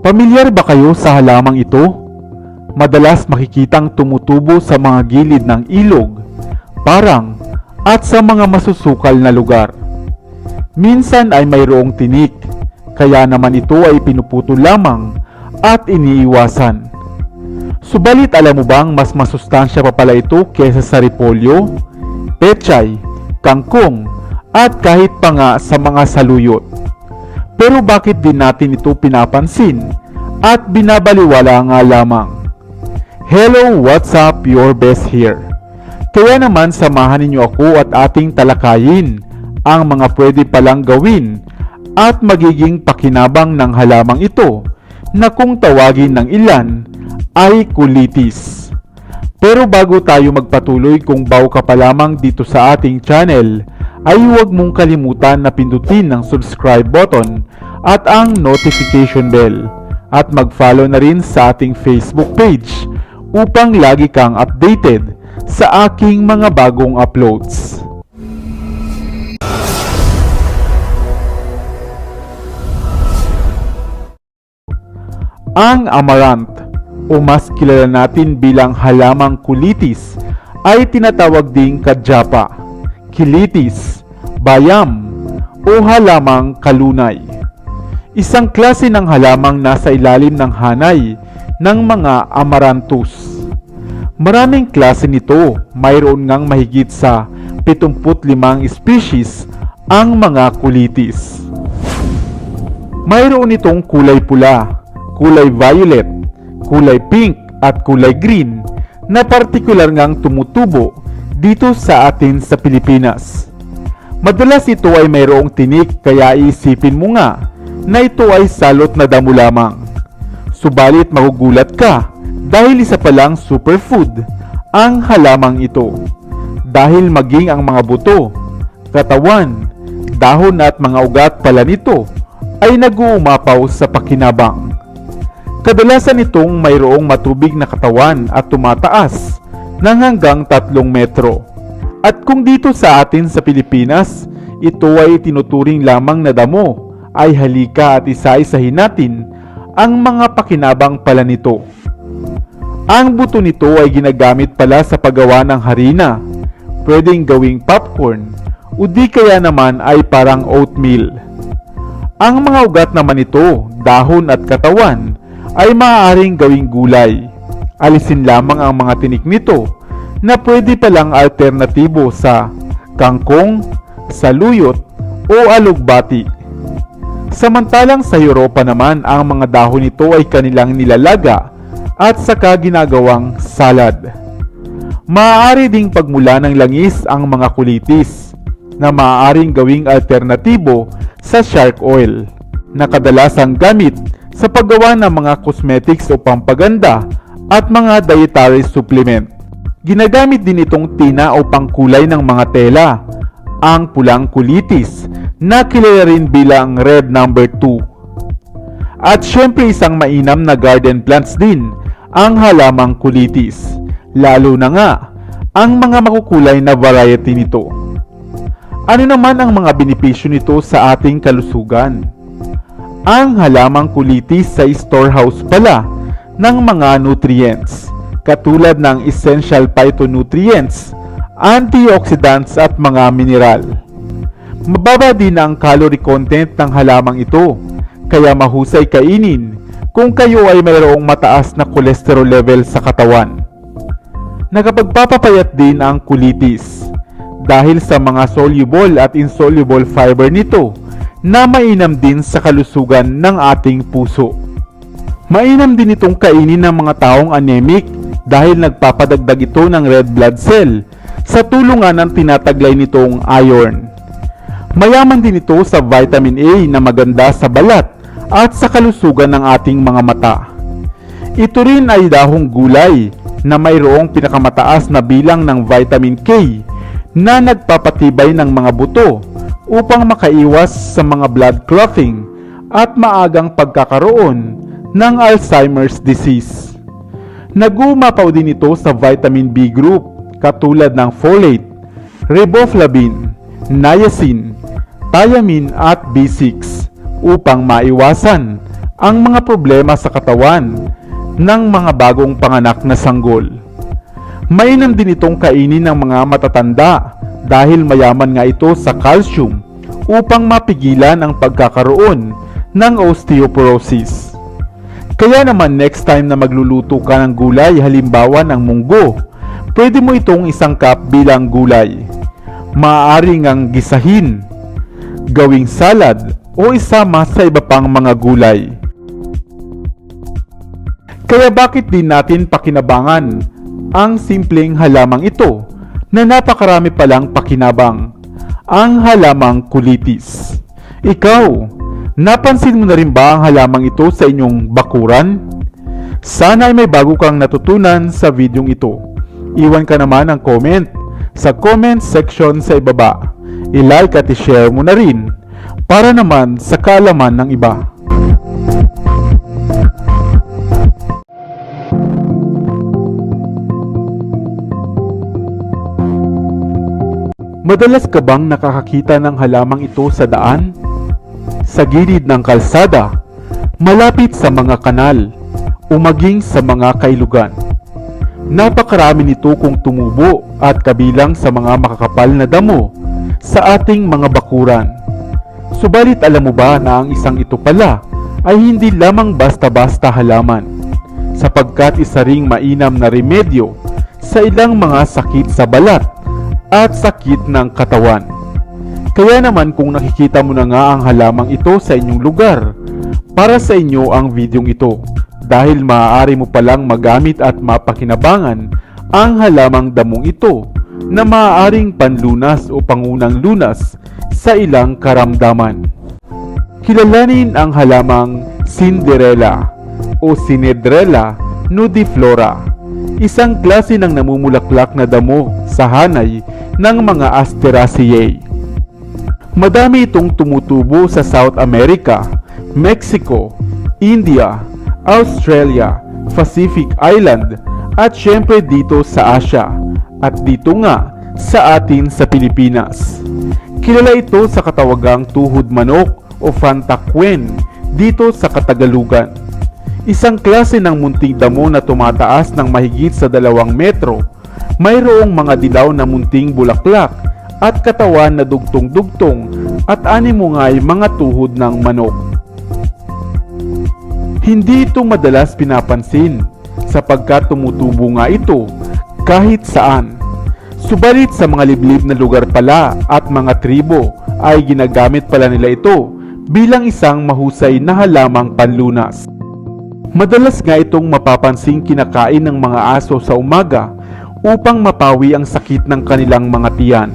Pamilyar ba kayo sa halamang ito? Madalas makikitang tumutubo sa mga gilid ng ilog, parang at sa mga masusukal na lugar. Minsan ay mayroong tinik, kaya naman ito ay pinuputol lamang at iniiwasan. Subalit alam mo bang mas masustansya pa pala ito kesa sa repolyo, pechay, kangkong, at kahit pa nga sa mga saluyot. Pero bakit din natin ito pinapansin at binabaliwala nga lamang? Hello, what's up? Your best here. Kaya naman samahan ninyo ako at ating talakayin ang mga pwede palang gawin at magiging pakinabang ng halamang ito na kung tawagin ng ilan ay kulitis. Pero bago tayo magpatuloy kung bago ka pa lamang dito sa ating channel, ay huwag mong kalimutan na pindutin ang subscribe button at ang notification bell at mag-follow na rin sa ating Facebook page upang lagi kang updated sa aking mga bagong uploads. Ang amaranth o mas kilala natin bilang halamang kulitis ay tinatawag ding kadyapa, kilitis, bayam o halamang kalunay. Isang klase ng halamang nasa ilalim ng hanay ng mga amaranthus. Maraming klase nito, mayroon ngang mahigit sa 75 species ang mga kulitis. Mayroon itong kulay pula, kulay violet, kulay pink at kulay green na partikular ngang tumutubo dito sa atin sa Pilipinas. Madalas ito ay mayroong tinik kaya isipin mo nga na ito ay salot na damo lamang. Subalit magugulat ka dahil isa palang superfood ang halamang ito. Dahil maging ang mga buto, katawan, dahon at mga ugat pala nito ay nag-uumapaw sa pakinabang. Kadalasan itong mayroong matubig na katawan at tumataas ng hanggang 3 metro. At kung dito sa atin sa Pilipinas, ito ay tinuturing lamang na damo, ay halika at isa-isahin natin ang mga pakinabang pala nito. Ang buto nito ay ginagamit pala sa paggawa ng harina, pwedeng gawing popcorn, o di kaya naman ay parang oatmeal. Ang mga ugat naman nito, dahon at katawan, ay maaaring gawing gulay. Alisin lamang ang mga tinik nito na pwede palang alternatibo sa kangkong, saluyot o alugbati. Samantalang sa Europa naman ang mga dahon nito ay kanilang nilalaga at saka ginagawang salad. Maaari ding pagmula ng langis ang mga kulitis na maaaring gawing alternatibo sa shark oil na kadalasang gamit sa paggawa ng mga cosmetics o pampaganda at mga dietary supplement. Ginagamit din itong tina o pangkulay ng mga tela, ang pulang kulitis na kilala rin bilang red number 2. At syempre isang mainam na garden plants din ang halamang kulitis, lalo na nga ang mga makukulay na variety nito. Ano naman ang mga benepisyo nito sa ating kalusugan? Ang halamang kulitis sa storehouse pala ng mga nutrients, katulad ng essential phytonutrients, antioxidants at mga mineral. Mababa din ang calorie content ng halamang ito, kaya mahusay kainin kung kayo ay mayroong mataas na cholesterol level sa katawan. Nakapagpapapayat din ang kulitis dahil sa mga soluble at insoluble fiber nito na mainam din sa kalusugan ng ating puso. Mainam din itong kainin ng mga taong anemic dahil nagpapadagdag ito ng red blood cell sa tulungan ng tinataglay nitong iron. Mayaman din ito sa vitamin A na maganda sa balat at sa kalusugan ng ating mga mata. Ito rin ay dahong gulay na mayroong pinakamataas na bilang ng vitamin K na nagpapatibay ng mga buto upang makaiwas sa mga blood clotting at maagang pagkakaroon ng Alzheimer's disease. Nagumapaw din ito sa vitamin B group katulad ng folate, riboflavin, niacin, thiamine at B6 upang maiwasan ang mga problema sa katawan ng mga bagong panganak na sanggol. Mainam din itong kainin ng mga matatanda dahil mayaman nga ito sa calcium upang mapigilan ang pagkakaroon ng osteoporosis. Kaya naman next time na magluluto ka ng gulay halimbawa ng munggo, pwede mo itong isang cup bilang gulay. Maaari ngang gisahin, gawing salad o isama sa iba pang mga gulay. Kaya bakit din natin pakinabangan ang simpleng halamang ito na napakarami palang pakinabang, ang halamang kulitis. Ikaw, napansin mo na rin ba ang halamang ito sa inyong bakuran? Sana ay may bago kang natutunan sa videong ito. Iwan ka naman ang comment sa comment section sa ibaba. I-like at i-share mo na rin para naman sa kaalaman ng iba. Madalas ka bang nakakakita ng halamang ito sa daan? Sa gilid ng kalsada, malapit sa mga kanal, o maging sa mga kailugan. Napakarami nito kung tumubo at kabilang sa mga makakapal na damo sa ating mga bakuran. Subalit alam mo ba na ang isang ito pala ay hindi lamang basta-basta halaman, sapagkat isa ring mainam na remedyo sa ilang mga sakit sa balat at sakit ng katawan. Kaya naman kung nakikita mo na nga ang halamang ito sa inyong lugar, para sa inyo ang videong ito dahil maaari mo palang magamit at mapakinabangan ang halamang damong ito na maaaring panlunas o pangunang lunas sa ilang karamdaman. Kilalanin ang halamang Cinderella o Cinedrella nudiflora, isang klase ng namumulaklak na damo sa hanay ng mga Asteraceae. Madami itong tumutubo sa South America, Mexico, India, Australia, Pacific Island at syempre dito sa Asia at dito nga sa atin sa Pilipinas. Kilala ito sa katawagang tuhod manok o fantakwen dito sa Katagalugan. Isang klase ng munting damo na tumataas ng mahigit sa dalawang metro. Mayroong mga dilaw na munting bulaklak at katawan na dugtong-dugtong at animo nga'y mga tuhod ng manok. Hindi ito madalas pinapansin sapagkat tumutubo nga ito kahit saan. Subalit sa mga liblib na lugar pala at mga tribo ay ginagamit pala nila ito bilang isang mahusay na halamang panlunas. Madalas nga itong mapapansing kinakain ng mga aso sa umaga upang mapawi ang sakit ng kanilang mga tiyan.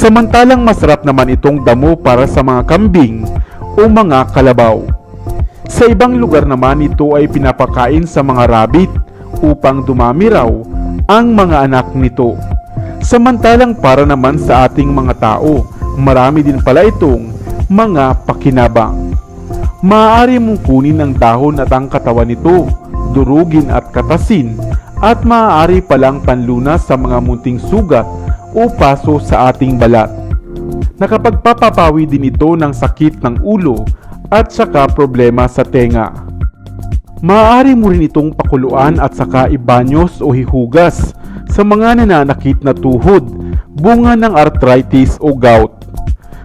Samantalang masarap naman itong damo para sa mga kambing o mga kalabaw. Sa ibang lugar naman ito ay pinapakain sa mga rabbit upang dumami raw ang mga anak nito. Samantalang para naman sa ating mga tao, marami din pala itong mga pakinabang. Maaari mong kunin ang dahon at ang katawan nito, durugin at katasin, at maaari palang panlunas sa mga munting sugat o paso sa ating balat. Nakapagpapapawi din ito ng sakit ng ulo at saka problema sa tenga. Maaari mo rin itong pakuluan at saka ibanyos o hihugas sa mga nananakit na tuhod, bunga ng arthritis o gout.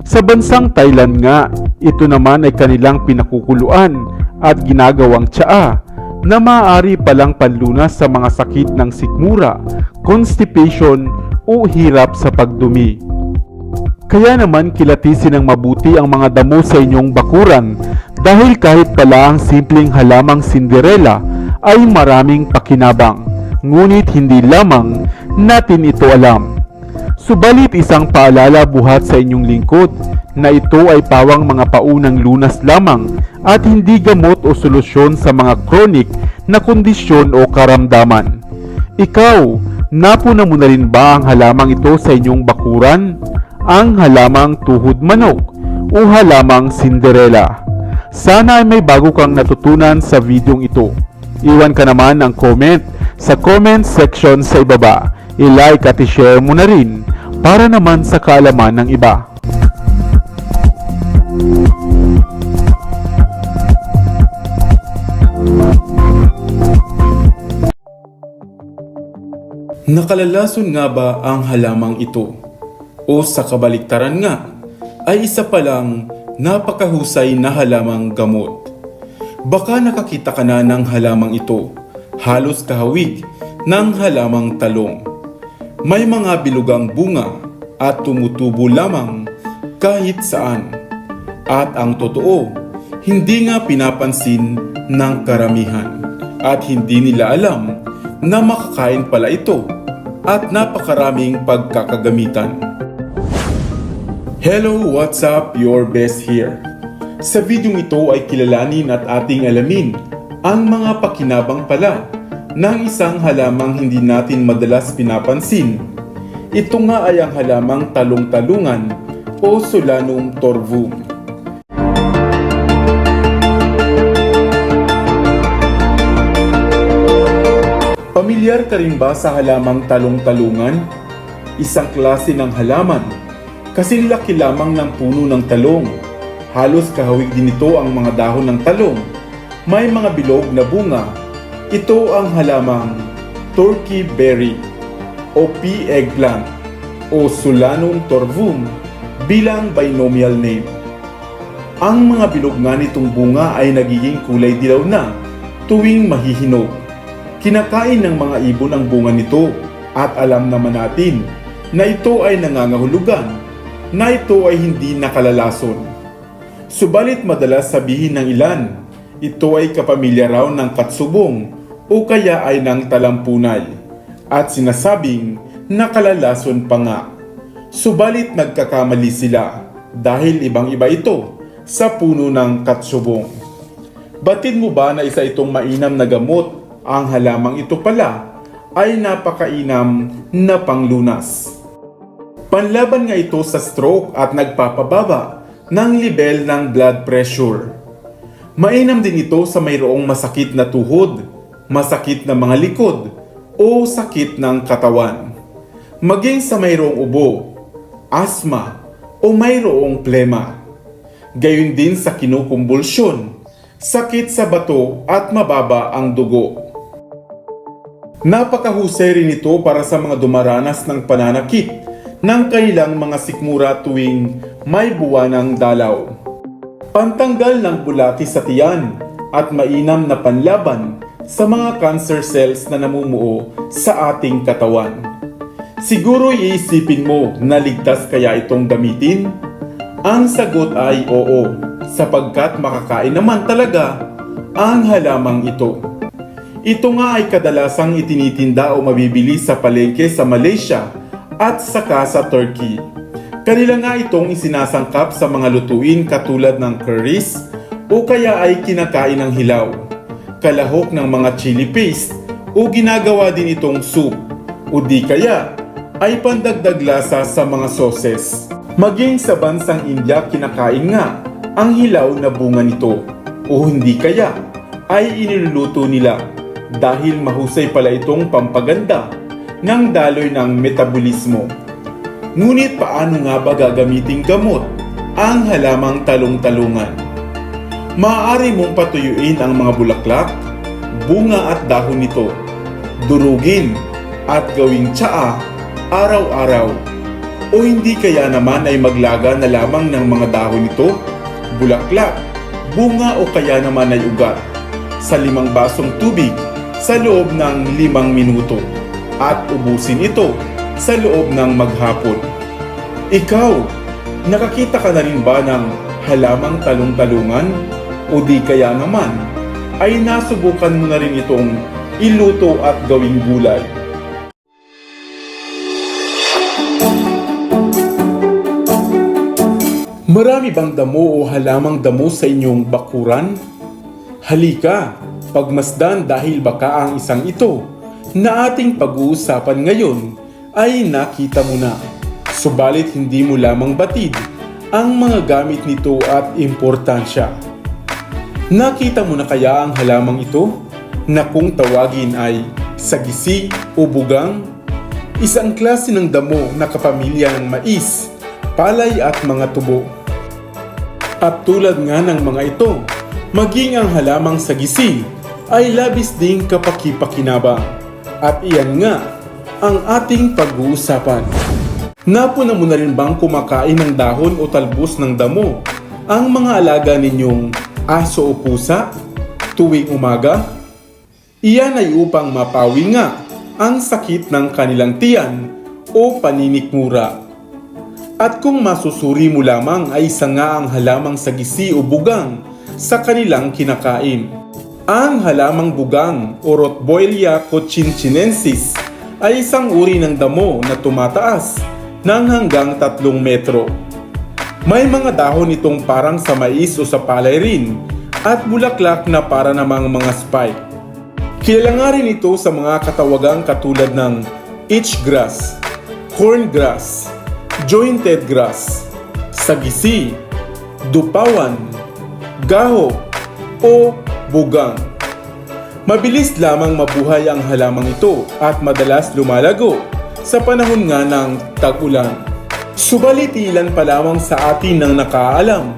Sa bansang Thailand nga, ito naman ay kanilang pinakukuluan at ginagawang tsaa na maaari palang panlunas sa mga sakit ng sikmura, constipation o hirap sa pagdumi. Kaya naman kilatisin ng mabuti ang mga damo sa inyong bakuran dahil kahit pala ang simpleng halamang Cinderella ay maraming pakinabang. Ngunit hindi lamang natin ito alam. Subalit isang paalala buhat sa inyong lingkod na ito ay pawang mga paunang lunas lamang at hindi gamot o solusyon sa mga chronic na kondisyon o karamdaman. Ikaw, napuna mo na rin ba ang halamang ito sa inyong bakuran? Ang halamang tuhod manok o halamang Cinderella. Sana ay may bago kang natutunan sa videong ito. Iwan ka naman ng comment sa comment section sa ibaba. I-like at i-share mo na rin para naman sa kaalaman ng iba. Nakalalason nga ba ang halamang ito? O sa kabaliktaran nga, ay isa palang napakahusay na halamang gamot. Baka nakakita ka na ng halamang ito, halos kahawig ng halamang talong. May mga bilugang bunga at tumutubo lamang kahit saan. At ang totoo, hindi nga pinapansin ng karamihan at hindi nila alam na makakain pala ito at napakaraming pagkakagamitan. Hello, what's up? Your best here. Sa videong ito ay kilalanin at ating alamin ang mga pakinabang pala ng isang halamang hindi natin madalas pinapansin. Ito nga ay ang halamang talong-talungan o Solanum torvum. Pamilyar ka rin ba sa halamang talong-talungan? Isang klase ng halaman. Kasing laki lamang ng puno ng talong. Halos kahawig din ito ang mga dahon ng talong. May mga bilog na bunga. Ito ang halamang turkey berry o pea eggplant o Solanum torvum bilang binomial name. Ang mga bilog nga nitong bunga ay nagiging kulay dilaw na tuwing mahihinog. Kinakain ng mga ibon ang bunga nito at alam naman natin na ito ay nangangahulugan, na ito ay hindi nakalalason. Subalit madalas sabihin ng ilan, ito ay kapamilya raw ng katsubong o kaya ay ng talampunay at sinasabing nakalalason pa nga. Subalit nagkakamali sila dahil ibang iba ito sa puno ng katsubong. Batid mo ba na isa itong mainam na gamot ang halamang ito pala ay napakainam na panglunas. Panlaban nga ito sa stroke at nagpapababa ng level ng blood pressure. Mainam din ito sa mayroong masakit na tuhod, masakit na mga likod, o sakit ng katawan. Maging sa mayroong ubo, asma, o mayroong plema. Gayon din sa kinukumbulsyon, sakit sa bato at mababa ang dugo. Napakahusay rin ito para sa mga dumaranas ng pananakit ng kanilang mga sikmura tuwing may buwanang dalaw. Pantanggal ng bulati sa tiyan at mainam na panlaban sa mga cancer cells na namumuo sa ating katawan. Siguro iisipin mo na ligtas kaya itong gamitin? Ang sagot ay oo, sapagkat makakain naman talaga ang halamang ito. Ito nga ay kadalasang itinitinda o mabibili sa palengke sa Malaysia at saka sa Turkey. Kanila nga itong isinasangkap sa mga lutuin katulad ng curries o kaya ay kinakain ng hilaw, kalahok ng mga chili paste o ginagawa din itong soup o di kaya ay pandagdag lasa sa mga sauces. Maging sa bansang India kinakain nga ang hilaw na bunga nito o hindi kaya ay iniluluto nila dahil mahusay pala itong pampaganda ng daloy ng metabolismo. Ngunit paano nga ba gagamiting gamot ang halamang talong-talungan? Maaari mong patuyuin ang mga bulaklak, bunga at dahon nito, durugin at gawing tsaa araw-araw. O hindi kaya naman ay maglaga na lamang ng mga dahon nito, bulaklak, bunga o kaya naman ay ugat sa limang basong tubig sa loob ng limang minuto at ubusin ito sa loob ng maghapon. Ikaw, nakakita ka na rin ba ng halamang talong-talungan? O di kaya naman, ay nasubukan mo na rin itong iluto at gawing gulay? Marami bang damo o halamang damo sa inyong bakuran? Halika, pagmasdan dahil baka ang isang ito na ating pag-uusapan ngayon ay nakita mo na. Subalit hindi mo lamang batid ang mga gamit nito at importansya. Nakita mo na kaya ang halamang ito na kung tawagin ay sagisi o bugang? Isang klase ng damo na kapamilya ng mais, palay at mga tubo. At tulad nga ng mga ito, maging ang halamang sagisi ay labis ding kapaki-pakinabang. At iyan nga ang ating pag-uusapan. Napuna mo na rin bang kumakain ng dahon o talbos ng damo ang mga alaga ninyong aso o pusa tuwing umaga? Iyan ay upang mapawi nga ang sakit ng kanilang tiyan o paninikmura. At kung masusuri mo lamang ay isa nga ang halamang sagisi o bugang sa kanilang kinakain. Ang halamang bugang o Rotboilia cochinchinensis ay isang uri ng damo na tumataas ng hanggang 3 metro. May mga dahon itong parang sa mais o sa palay rin at bulaklak na para namang mga spike. Kilala nga rin ito sa mga katawagang katulad ng itch grass, corn grass, jointed grass, sagisi, dupawan, gaho, o bugang. Mabilis lamang mabuhay ang halamang ito at madalas lumalago sa panahon nga ng tag-ulan. Subalit ilan pa lamang sa atin ang nakaalam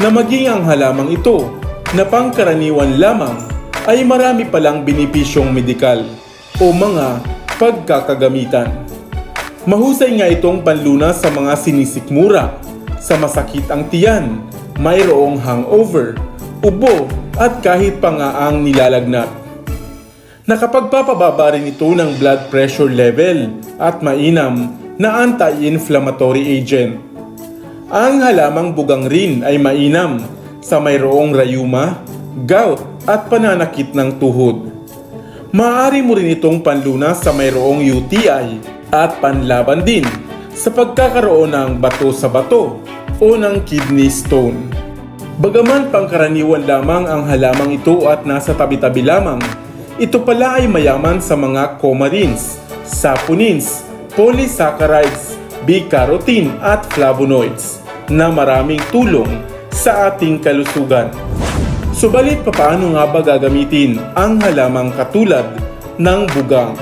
na maging ang halamang ito na pangkaraniwan lamang ay marami palang benepisyong medikal o mga pagkakagamitan. Mahusay nga itong panlunas sa mga sinisikmura, sa masakit ang tiyan, mayroong hangover, ubo at kahit pa nga ang nilalagnat. Nakapagpapababa rin ito ng blood pressure level at mainam na anti-inflammatory agent. Ang halamang bugang rin ay mainam sa mayroong rayuma, gout at pananakit ng tuhod. Maaari mo rin itong panlunas sa mayroong UTI at panlaban din sa pagkakaroon ng bato sa bato o ng kidney stone. Bagaman pangkaraniwan lamang ang halamang ito at nasa tabi-tabi lamang, ito pala ay mayaman sa mga coumarins, saponins, polysaccharides, beta-carotene at flavonoids na maraming tulong sa ating kalusugan. Subalit papaano nga ba gagamitin ang halamang katulad ng bugang?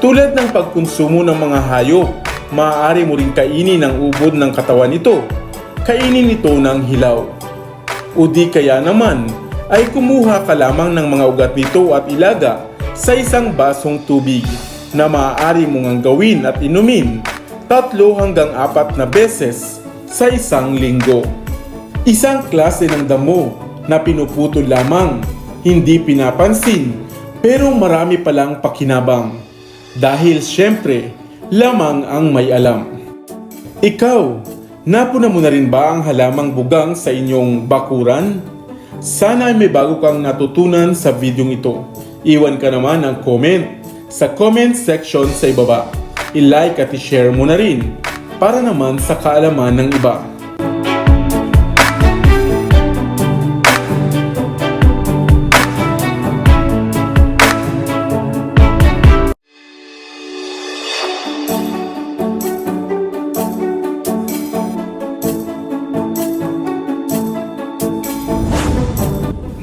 Tulad ng pagkonsumo ng mga hayop, maaari mo rin kainin ang ubod ng katawan nito. Kainin ito ng hilaw. O di kaya naman ay kumuha ka lamang ng mga ugat nito at ilaga sa isang basong tubig na maaari mong gawin at inumin tatlo hanggang apat na beses sa isang linggo. Isang klase ng damo na pinuputol lamang, hindi pinapansin, pero marami palang pakinabang. Dahil syempre, lamang ang may alam. Ikaw, napuna mo na rin ba ang halamang bugang sa inyong bakuran? Sana ay may bago kang natutunan sa videong ito. Iwan ka naman ng comment sa comment section sa ibaba. I-like at i-share mo na rin para naman sa kaalaman ng iba.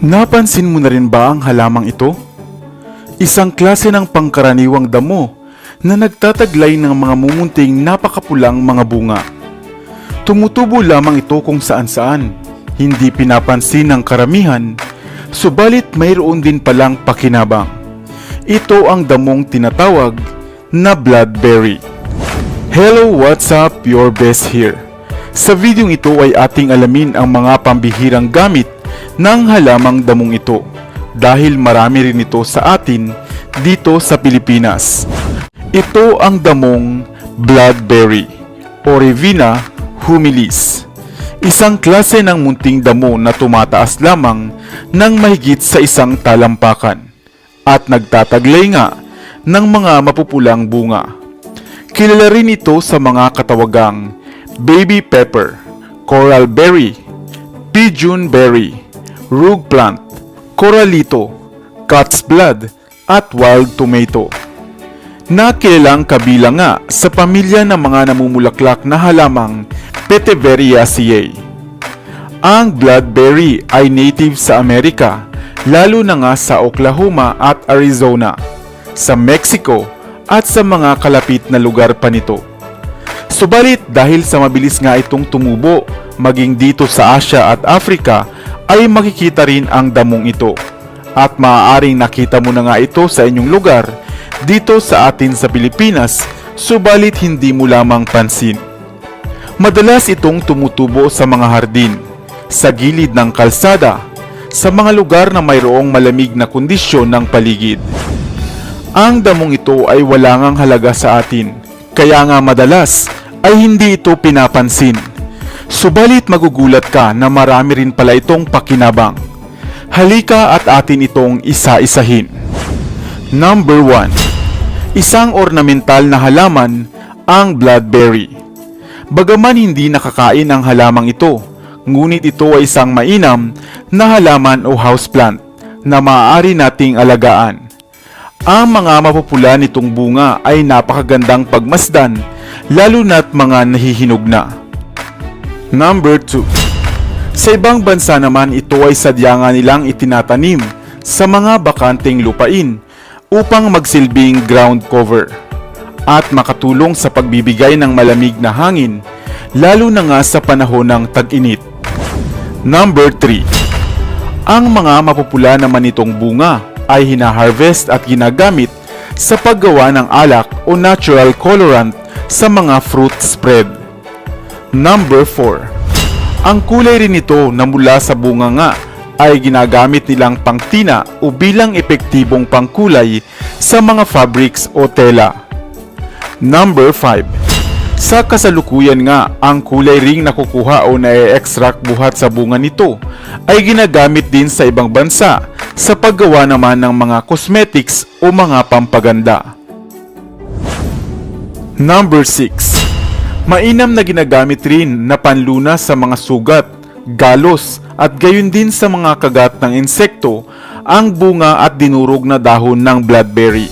Napansin mo na rin ba ang halamang ito? Isang klase ng pangkaraniwang damo na nagtataglay ng mga mumunting napakapulang mga bunga. Tumutubo lamang ito kung saan-saan, hindi pinapansin ng karamihan, subalit mayroon din palang pakinabang. Ito ang damong tinatawag na bloodberry. Hello, what's up? Your best here. Sa videong ito ay ating alamin ang mga pambihirang gamit ng halamang damong ito dahil marami rin ito sa atin dito sa Pilipinas. Ito ang damong bloodberry o humilis. Isang klase ng munting damo na tumataas lamang ng mahigit sa isang talampakan at nagtataglay nga ng mga mapupulang bunga. Kilala rin ito sa mga katawagang baby pepper, coral berry, pigeon berry, rug plant, coralito, cat's blood, at wild tomato. Nakilalang kabilang nga sa pamilya ng mga namumulaklak na halamang Peteveriaceae. Ang bloodberry ay native sa Amerika, lalo na nga sa Oklahoma at Arizona, sa Mexico at sa mga kalapit na lugar pa nito. Subalit dahil sa mabilis nga itong tumubo, maging dito sa Asia at Africa, ay makikita rin ang damong ito. At maaaring nakita mo na nga ito sa inyong lugar dito sa atin sa Pilipinas, subalit hindi mo lamang pansin. Madalas itong tumutubo sa mga hardin, sa gilid ng kalsada, sa mga lugar na mayroong malamig na kondisyon ng paligid. Ang damong ito ay wala halaga sa atin, kaya nga madalas ay hindi ito pinapansin. Subalit magugulat ka na marami rin pala itong pakinabang. Halika at atin itong isa-isahin. Number 1. Isang ornamental na halaman, ang bloodberry. Bagaman hindi nakakain ang halamang ito, ngunit ito ay isang mainam na halaman o houseplant na maaari nating alagaan. Ang mga mapupula nitong bunga ay napakagandang pagmasdan, lalo na't mga nahihinog na. Number 2. Sa ibang bansa naman ito ay sadya nga nilang itinatanim sa mga bakanteng lupain upang magsilbing ground cover at makatulong sa pagbibigay ng malamig na hangin lalo na nga sa panahon ng tag-init. Number 3. Ang mga mapupula naman nitong bunga ay hinaharvest at ginagamit sa paggawa ng alak o natural colorant sa mga fruit spread. Number 4. Ang kulay rin nito na mula sa bunga nga ay ginagamit nilang pangtina o bilang epektibong pangkulay sa mga fabrics o tela. Number 5. Sa kasalukuyan nga, ang kulay ring nakukuha o na-extract buhat sa bunga nito ay ginagamit din sa ibang bansa sa paggawa naman ng mga cosmetics o mga pampaganda. Number 6. Mainam na ginagamit rin na panlunas sa mga sugat, galos at gayon din sa mga kagat ng insekto ang bunga at dinurog na dahon ng bloodberry.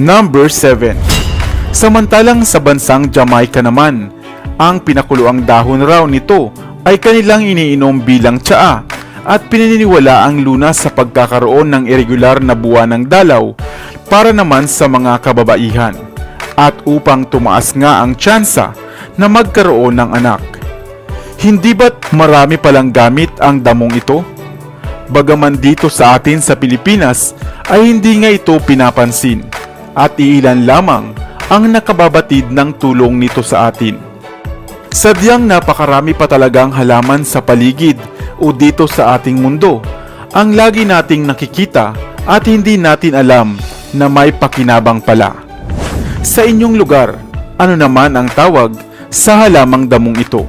Number 7. Samantalang sa bansang Jamaica naman, ang pinakuluang dahon raw nito ay kanilang iniinom bilang tsaa at pinaniniwala ang lunas sa pagkakaroon ng irregular na buwan ng dalaw para naman sa mga kababaihan at upang tumaas nga ang tsansa na magkaroon ng anak. Hindi ba't marami palang gamit ang damong ito? Bagaman dito sa atin sa Pilipinas ay hindi nga ito pinapansin at iilan lamang ang nakababatid ng tulong nito sa atin. Sadyang napakarami pa talagang halaman sa paligid o dito sa ating mundo ang lagi nating nakikita at hindi natin alam na may pakinabang pala. Sa inyong lugar, ano naman ang tawag sa halamang damong ito?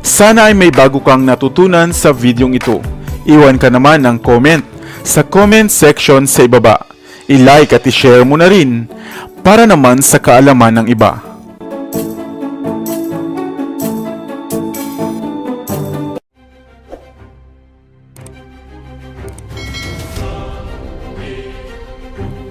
Sana ay may bago kang natutunan sa videong ito. Iwan ka naman ng comment sa comment section sa ibaba. I-like at i-share mo na rin para naman sa kaalaman ng iba.